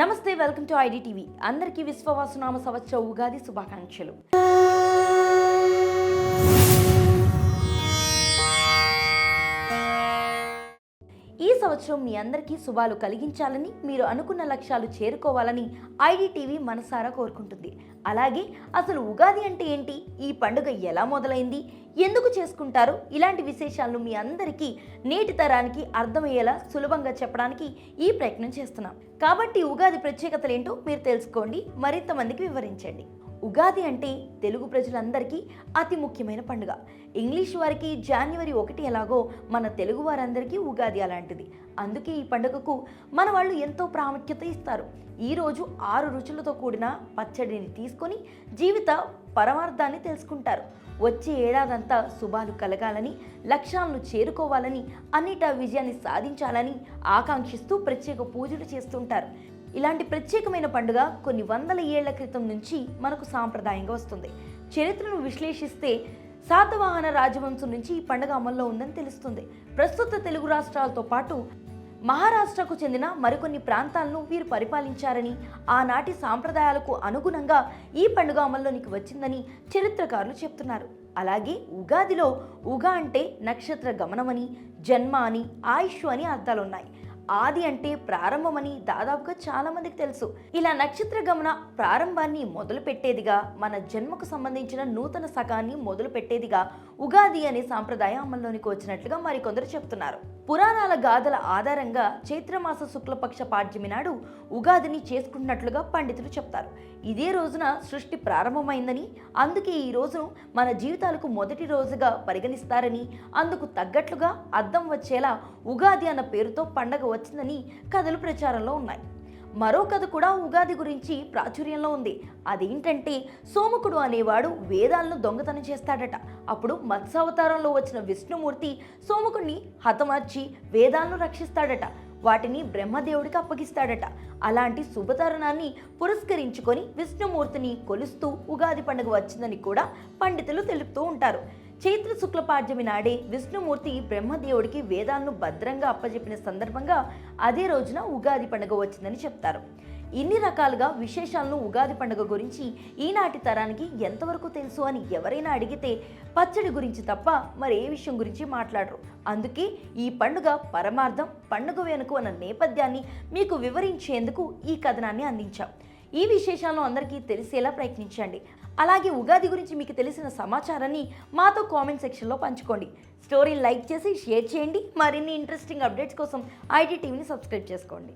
నమస్తే welcome to ID TV అందరికీ విశ్వవాసునామ సంవత్సర ఉగాది శుభాకాంక్షలు. ఈ సంవత్సరం మీ అందరికీ శుభాలు కలిగించాలని మీరు అనుకున్న లక్ష్యాలు చేరుకోవాలని ఐడి టీవీ మనసారా కోరుకుంటుంది. అలాగే అసలు ఉగాది అంటే ఏంటి? ఈ పండుగ ఎలా మొదలైంది? ఎందుకు చేసుకుంటారు? ఇలాంటి విశేషాలను మీ అందరికీ నేటి తరానికి అర్థమయ్యేలా సులభంగా చెప్పడానికి ఈ ప్రయత్నం చేస్తున్నాం. కాబట్టి ఉగాది ప్రత్యేకతలు ఏంటో మీరు తెలుసుకోండి. మరింత మందికి వివరించండి. ఉగాది అంటే తెలుగు ప్రజలందరికీ అతి ముఖ్యమైన పండుగ. ఇంగ్లీష్ వారికి జనవరి ఒకటి ఎలాగో మన తెలుగు వారందరికీ ఉగాది అలాంటిది. అందుకే ఈ పండుగకు మన వాళ్ళు ఎంతో ప్రాముఖ్యత ఇస్తారు. ఈరోజు ఆరు రుచులతో కూడిన పచ్చడిని తీసుకొని జీవిత పరమార్థాన్ని తెలుసుకుంటారు. వచ్చే ఏడాదంతా శుభాలు కలగాలని లక్ష్యాలను చేరుకోవాలని అన్నిటా విజయాన్ని సాధించాలని ఆకాంక్షిస్తూ ప్రత్యేక పూజలు చేస్తుంటారు. ఇలాంటి ప్రత్యేకమైన పండుగ కొన్ని వందల ఏళ్ళ క్రితం నుంచి మనకు సాంప్రదాయంగా వస్తుంది. చరిత్రను విశ్లేషిస్తే శాతవాహన రాజవంశం నుంచి ఈ పండుగ అమల్లో ఉందని తెలుస్తుంది. ప్రస్తుత తెలుగు రాష్ట్రాలతో పాటు మహారాష్ట్రకు చెందిన మరికొన్ని ప్రాంతాలను వీరు పరిపాలించారని ఆనాటి సాంప్రదాయాలకు అనుగుణంగా ఈ పండుగ అమల్లోనికి వచ్చిందని చరిత్రకారులు చెప్తున్నారు. అలాగే ఉగాదిలో ఉగా అంటే నక్షత్ర గమనమని జన్మ అని ఆయుష్ అని అర్థాలున్నాయి. ఆది అంటే ప్రారంభమని దాదాపుగా చాలా మందికి తెలుసు. ఇలా నక్షత్ర గమన ప్రారంభాన్ని మొదలు పెట్టేదిగా మన జన్మకు సంబంధించిన నూతన సకాన్ని మొదలు పెట్టేదిగా ఉగాది అనే సాంప్రదాయం అమల్లోనికి వచ్చినట్లుగా మరికొందరు చెప్తున్నారు. పురాణాల గాథల ఆధారంగా చైత్రమాస శుక్లపక్ష పాడ్యమి నాడు ఉగాదిని చేసుకుంటున్నట్లుగా పండితులు చెప్తారు. ఇదే రోజున సృష్టి ప్రారంభమైందని అందుకే ఈ రోజును మన జీవితాలకు మొదటి రోజుగా పరిగణిస్తారని అందుకు తగ్గట్లుగా అర్థం వచ్చేలా ఉగాది అన్న పేరుతో పండగ వచ్చిందని కథలు ప్రచారంలో ఉన్నాయి. మరో కథ కూడా ఉగాది గురించి ప్రాచుర్యంలో ఉంది. అదేంటంటే సోమకుడు అనేవాడు వేదాలను దొంగతనం చేస్తాడట. అప్పుడు మత్స్యావతారంలో వచ్చిన విష్ణుమూర్తి సోమకుడిని హతమార్చి వేదాలను రక్షిస్తాడట. వాటిని బ్రహ్మదేవుడికి అప్పగిస్తాడట. అలాంటి శుభతరుణాన్ని పురస్కరించుకొని విష్ణుమూర్తిని కొలుస్తూ ఉగాది పండుగ వచ్చిందని కూడా పండితులు తెలుపుతూ ఉంటారు. చైత్ర శుక్లపాడ్యమి నాడే విష్ణుమూర్తి బ్రహ్మదేవుడికి వేదాలను భద్రంగా అప్పజెప్పిన సందర్భంగా అదే రోజున ఉగాది పండుగ వచ్చిందని చెప్తారు. ఇన్ని రకాలుగా విశేషాలను ఉగాది పండుగ గురించి ఈనాటి తరానికి ఎంతవరకు తెలుసు అని ఎవరైనా అడిగితే పచ్చడి గురించి తప్ప మరే విషయం గురించి మాట్లాడరు. అందుకే ఈ పండుగ పరమార్థం పండుగ వెనుక ఉన్న నేపథ్యాన్ని మీకు వివరించేందుకు ఈ కథనాన్ని అందించాం. ఈ విశేషాలను అందరికీ తెలిసేలా ప్రయత్నించండి. అలాగే ఉగాది గురించి మీకు తెలిసిన సమాచారాన్ని మాతో కామెంట్ సెక్షన్లో పంచుకోండి. స్టోరీని లైక్ చేసి షేర్ చేయండి. మరిన్ని ఇంట్రెస్టింగ్ అప్డేట్స్ కోసం ఐటీ టీవీని సబ్స్క్రైబ్ చేసుకోండి.